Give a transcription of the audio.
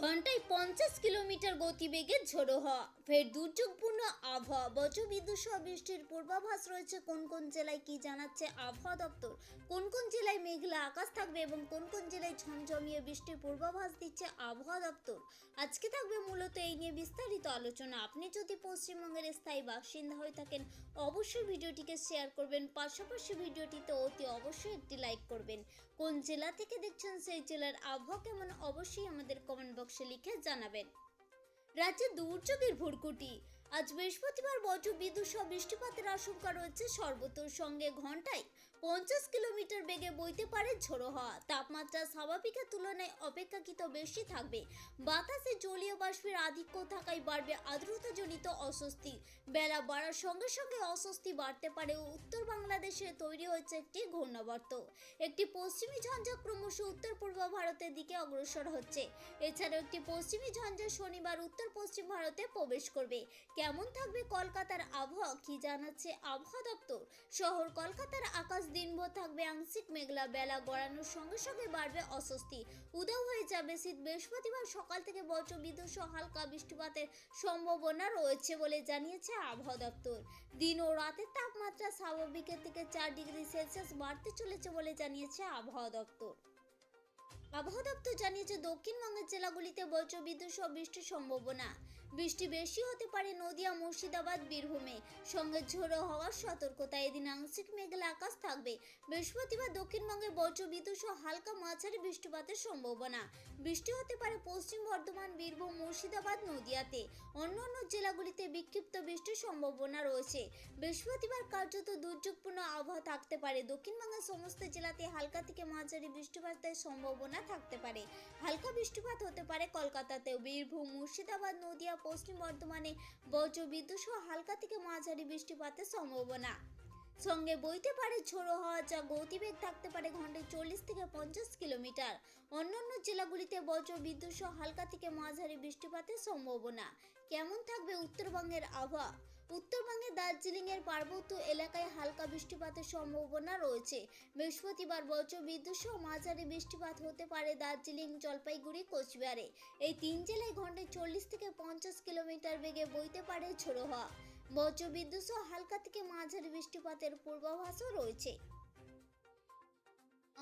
ঘন্টায় পঞ্চাশ কিলোমিটার গতিবেগে ঝোড়ো হওয়া। ফের দুর্যোগপূর্ণ আবহাওয়া। বজ্রবিদ্যুৎ সহ বৃষ্টির পূর্বাভাস রয়েছে। কোন কোন জেলায় কি জানাচ্ছে আবহাওয়া দপ্তর? কোন কোন জেলায় মেঘলা আকাশ থাকবে এবং কোন কোন জেলায় ঝমঝমিয়ে বৃষ্টির পূর্বাভাস দিচ্ছে আবহাওয়া দপ্তর? আজকে থাকবে মূলত এই নিয়ে বিস্তারিত আলোচনা। আপনি যদি পশ্চিমবঙ্গের স্থায়ী বাসিন্দা হয়ে থাকেন, অবশ্যই ভিডিওটিকে শেয়ার করবেন। পাশাপাশি ভিডিওটিতে অতি অবশ্যই একটি লাইক করবেন। কোন জেলা থেকে দেখছেন, সেই জেলার আবহাওয়া কেমন, অবশ্যই আমাদের কমেন্ট বক্সে লিখে জানাবেন। রাজ্যে দুর্যোগের ভুরকুটি। আজ বৃহস্পতিবার বজ্র বিদ্যুৎ সহ বৃষ্টিপাতের আশঙ্কা রয়েছে। সর্বত্র সঙ্গে ঘন্টায় পঞ্চাশ কিলোমিটার বেগে বইতে পারে ঝোড়ো হওয়া। তাপমাত্রা স্বাভাবিকের তুলনায় অপেক্ষাকৃত বেশি থাকবে। বাতাসে জলীয় বাষ্পের আধিক্য থাকায় বাড়বে আর্দ্রতাজনিত অস্বস্তি। বেলা বাড়ার সঙ্গে সঙ্গে অস্বস্তি বাড়তে পারে উত্তর বাংলাদেশে তৈরি হয়েছে একটি ঘূর্ণাবর্ত। একটি পশ্চিমী ঝঞ্ঝা ক্রমশ উত্তর পূর্ব ভারতের দিকে অগ্রসর হচ্ছে। এছাড়াও একটি পশ্চিমী ঝঞ্ঝা শনিবার উত্তর পশ্চিম ভারতে প্রবেশ করবে। কেমন থাকবে কলকাতার আবহাওয়া কি জানাচ্ছে আবহাওয়া দপ্তর? শহর কলকাতার আকাশ দিনভর থাকবে আংশিক মেঘলা, বেলা গড়ানোর সঙ্গে সঙ্গে বাড়বে অস্বস্তি। উদাও হয়ে যাবে শীত বৃহস্পতিবার সকাল থেকে বজ্র বিদ্যুৎ সহ হালকা বৃষ্টিপাতের সম্ভাবনা রয়েছে বলে জানিয়েছে আবহাওয়া দপ্তর। দিন ও রাতের তাপমাত্রা স্বাভাবিকের থেকে চার ডিগ্রি সেলসিয়াস বাড়তে চলেছে বলে জানিয়েছে আবহাওয়া দপ্তর। আবহাওয়া দপ্তর জানিয়েছে দক্ষিণবঙ্গের জেলাগুলিতে বজ্র বিদ্যুৎ সহ বৃষ্টির সম্ভাবনা। বৃষ্টি বেশি হতে পারে নদিয়া, মুর্শিদাবাদ, বীরভূমে। সঙ্গে ঝোড়ো হওয়ার সতর্কতা এদিন আংশিক মেঘলা আকাশ থাকবে। বৃহস্পতিবার দক্ষিণবঙ্গে বজ্র বিদ্যুৎ সহ হালকা মাঝারি বৃষ্টিপাতের সম্ভাবনা। বৃষ্টি হতে পারে পশ্চিম বর্ধমান, বীরভূম, মুর্শিদাবাদ, নদিয়াতে। অন্য অন্য জেলাগুলিতে বিক্ষিপ্ত বৃষ্টির সম্ভাবনা রয়েছে। বৃহস্পতিবার কার্যত দুর্যোগপূর্ণ আবহাওয়া থাকতে পারে। দক্ষিণবঙ্গের সমস্ত জেলাতে হালকা থেকে মাঝারি বৃষ্টিপাতের সম্ভাবনা থাকতে পারে। হালকা বৃষ্টিপাত হতে পারে কলকাতাতেও। বীরভূম, মুর্শিদাবাদ, নদিয়া পশ্চিম বর্ধমানে বজ্র বিদ্যুৎ সহ হালকা থেকে মাঝারি বৃষ্টিপাতের সম্ভাবনা। সঙ্গে বইতে পারে ঝোড়ো হওয়া যা গতিবেগ থাকতে পারে ঘন্টায় চল্লিশ থেকে পঞ্চাশ কিলোমিটার। অন্যান্য জেলাগুলিতে বজ্র বিদ্যুৎ সহ হালকা থেকে মাঝারি বৃষ্টিপাতের সম্ভাবনা। কেমন থাকবে উত্তরবঙ্গের আবহাওয়া? উত্তরবঙ্গে দার্জিলিংয়ের পার্বত্য এলাকায় হালকা বৃষ্টিপাতের সম্ভাবনা রয়েছে। বৃহস্পতিবার বজ্র, বিদ্যুৎ সহ মাঝারি বৃষ্টিপাত হতে পারে দার্জিলিং, জলপাইগুড়ি, কোচবিহারে। এই তিন জেলায় ঘন্টায় চল্লিশ থেকে পঞ্চাশ কিলোমিটার বেগে বইতে পারে ঝোড়ো হওয়া। বজ্র, বিদ্যুৎ সহ হালকা থেকে মাঝারি বৃষ্টিপাতের পূর্বাভাসও রয়েছে।